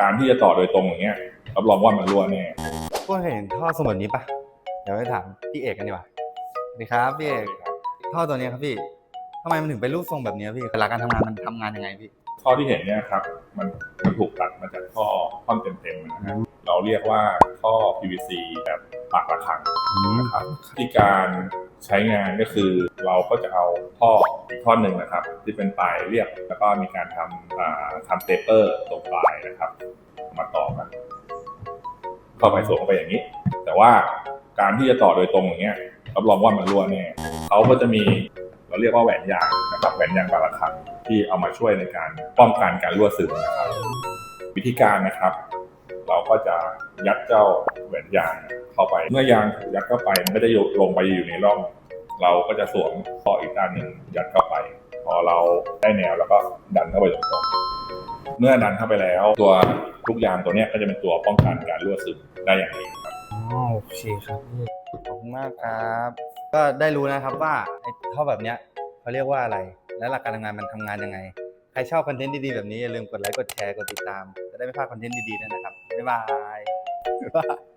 การที่จะต่อโดยตรงอย่างเงี้ยรับรองว่ามันรั่วแน่พวกเคยเห็นท่อสมุดนี้ปะเดี๋ยวไปถามพี่เอกกันดีกว่าสวัสดีครับพี่เอกท่อตัวเนี้ยครับพี่ทำไมมันถึงเป็นรูปทรงแบบเนี้ยพี่เวลาการทำงานมันทำงานยังไงพี่ท่อที่เห็นเนี่ยครับมันมันถูกตัดมาจากท่อท่อนเต็มๆนะครับเราเรียกว่าท่อ PVC แบบ ปากระขังนะครับที่การใช้งานก็คือเราก็จะเอาท่ออีกท่อนหนึ่งนะครับ ที่เป็นปลายเรียบแล้วก็มีการทำอ่าทำเตเปอร์ตรงปลายนะครับ มาต่อกันเข้าไปสวมเข้าไปอย่างนี้ แต่ว่าการที่จะต่อโดยตรงอย่างเงี้ยรับรองว่ามันรั่วแน่เขาก็จะมีเราเรียกว่าแหวนยางนะครับแหวนยางปากระขังที่เอามาช่วยในการป้องกันการรั่วซึมนะครับ วิธีการนะครับ เราก็จะยัดเจ้าแหวนยางเข้าไป เมื่อยางถูกยัดเข้าไปมันไม่ได้ลงไปอยู่ในร่อง เราก็จะสวมท่ออีกด้านหนึ่งยัดเข้าไป พอเราได้แนวแล้วก็ดันเข้าไปตรงๆเมื่อดันเข้าไปแล้ว ตัวลูกยางตัวนี้ก็จะเป็นตัวป้องกันการรั่วซึมได้อย่างดีครับโอเคครับขอบคุณมากครับ ก็ได้รู้นะครับว่าไอ้ท่อแบบเนี้ยเขาเรียกว่าอะไร และหลักการทำงานมันทำงานยังไง ใครชอบคอนเทนต์ดีๆแบบนี้อย่าลืมกดไลค์กดแชร์กดติดตาม จะได้ไม่พลาดคอนเทนต์ดีๆนะครับบ๊ายบายบ๊ายบาย